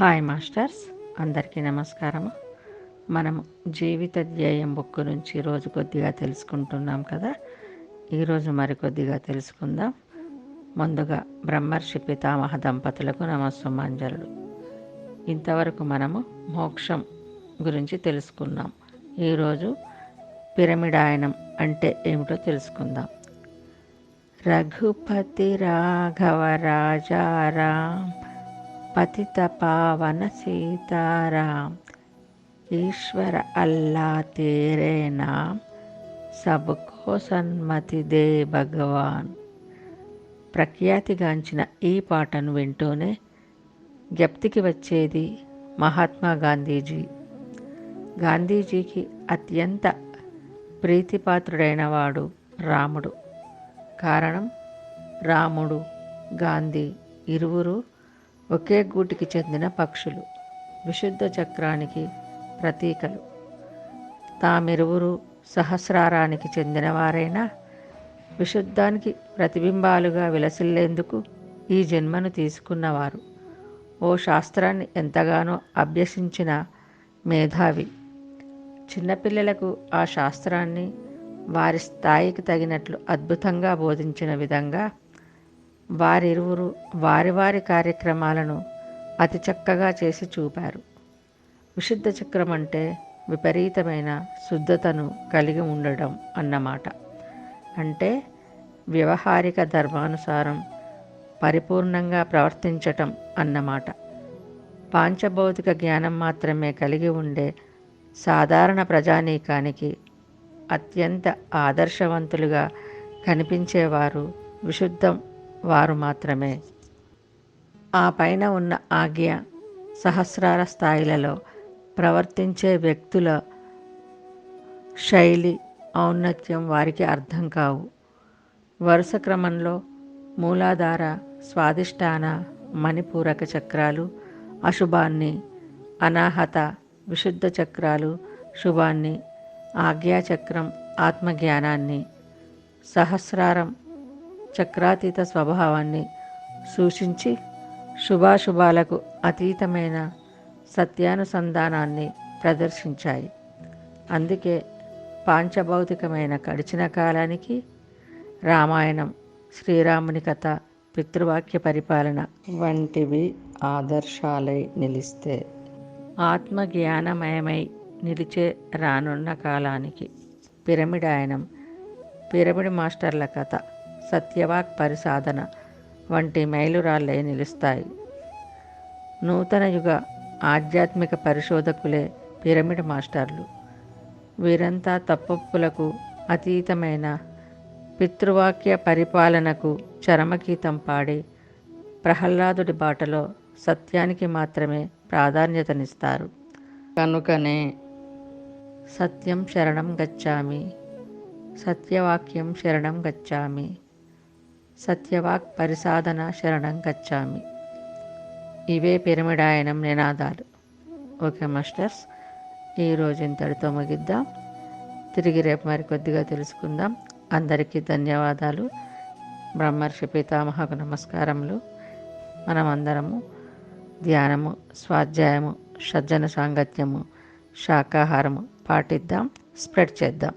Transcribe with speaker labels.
Speaker 1: Hi masters అందరికీ నమస్కారము. మనము జీవిత ధ్యేయం బుక్ నుంచి రోజు కొద్దిగా తెలుసుకుంటున్నాం కదా. ఈరోజు మరికొద్దిగా తెలుసుకుందాం. ముందుగా బ్రహ్మర్షి పితామహ దంపతులకు నమస్సుమాంజలు. ఇంతవరకు మనము మోక్షం గురించి తెలుసుకున్నాం. ఈరోజు పిరమిడాయనం అంటే ఏమిటో తెలుసుకుందాం. రఘుపతి రాఘవ రాజారాం పతిత పావన సీతారాం. ఈశ్వర అల్లా తేరే నామ్ సబ్కో సన్మతి దే భగవాన్. ప్రఖ్యాతిగాంచిన ఈ పాటను వింటూనే జ్ఞప్తికి వచ్చేది మహాత్మా గాంధీజీ. గాంధీజీకి అత్యంత ప్రీతిపాత్రుడైన వాడు రాముడు. కారణం రాముడు గాంధీ. ఇరువురు ఒకే గూటికి చెందిన పక్షులు విశుద్ధ చక్రానికి ప్రతీకలు. తామిరువురు సహస్రారానికి చెందినవారైనా విశుద్ధానికి ప్రతిబింబాలుగా విలసిల్లేందుకు ఈ జన్మను తీసుకున్నవారు. ఓ శాస్త్రాన్ని ఎంతగానో అభ్యసించిన మేధావి. చిన్నపిల్లలకు ఆ శాస్త్రాన్ని వారి స్థాయికి తగినట్లు అద్భుతంగా బోధించిన విధంగా వారిరువురు వారి వారి కార్యక్రమాలను అతి చక్కగా చేసి చూపారు. విశుద్ధ చక్రం అంటే విపరీతమైన శుద్ధతను కలిగి ఉండడం అన్నమాట. అంటే వ్యవహారిక ధర్మానుసారం పరిపూర్ణంగా ప్రవర్తించటం అన్నమాట. పాంచభౌతిక జ్ఞానం మాత్రమే కలిగి ఉండే సాధారణ ప్రజానీకానికి అత్యంత ఆదర్శవంతులుగా కనిపించేవారు విశుద్ధం వారు మాత్రమే. ఆ పైన ఉన్న ఆజ్ఞ సహస్రార స్థాయిలలో ప్రవర్తించే వ్యక్తుల శైలి ఔన్నత్యం వారికి అర్థం కావు. వరుస క్రమంలో మూలాధార స్వాదిష్టాన మణిపూరక చక్రాలు అశుభాన్ని అనాహత విశుద్ధ చక్రాలు శుభాన్ని ఆజ్ఞాచక్రం ఆత్మజ్ఞానాన్ని సహస్రారం చక్రాతీత స్వభావాన్ని సూచించి శుభాశుభాలకు అతీతమైన సత్యానుసంధానాన్ని ప్రదర్శించాయి. అందుకే పాంచభౌతికమైన గడిచిన కాలానికి రామాయణం శ్రీరాముని కథ పితృవాక్య పరిపాలన వంటివి ఆదర్శాలై నిలిస్తే ఆత్మజ్ఞానమయమై నిలిచే రానున్న కాలానికి. పిరమిడాయనం పిరమిడ్ మాస్టర్ల కథ. సత్యవాక్ పరిసాధన వంటి మైలురాళ్ళై నిలుస్తాయి. నూతన యుగ ఆధ్యాత్మిక పరిశోధకులే పిరమిడ్ మాస్టర్లు. వీరంతా తప్పప్పులకు అతీతమైన పితృవాక్య పరిపాలనకు చరమగీతం పాడి ప్రహ్లాదుడి బాటలో సత్యానికి మాత్రమే ప్రాధాన్యతనిస్తారు. కనుకనే సత్యం శరణం గచ్చామి సత్యవాక్యం శరణం గచ్చామి. సత్యవాక్ పరిసాధన శరణం గచ్చామి. ఇవే పిరమిడాయనం నినాదాలు. ఓకే మాస్టర్స్ ఈరోజు ఇంతటితో ముగిద్దాం. తిరిగి రేపు మరి కొద్దిగా తెలుసుకుందాం. అందరికీ ధన్యవాదాలు. బ్రహ్మర్షి పితామహకు నమస్కారములు. మనమందరము ధ్యానము స్వాధ్యాయము సజ్జన సాంగత్యము శాకాహారము పాటిద్దాం స్ప్రెడ్ చేద్దాం.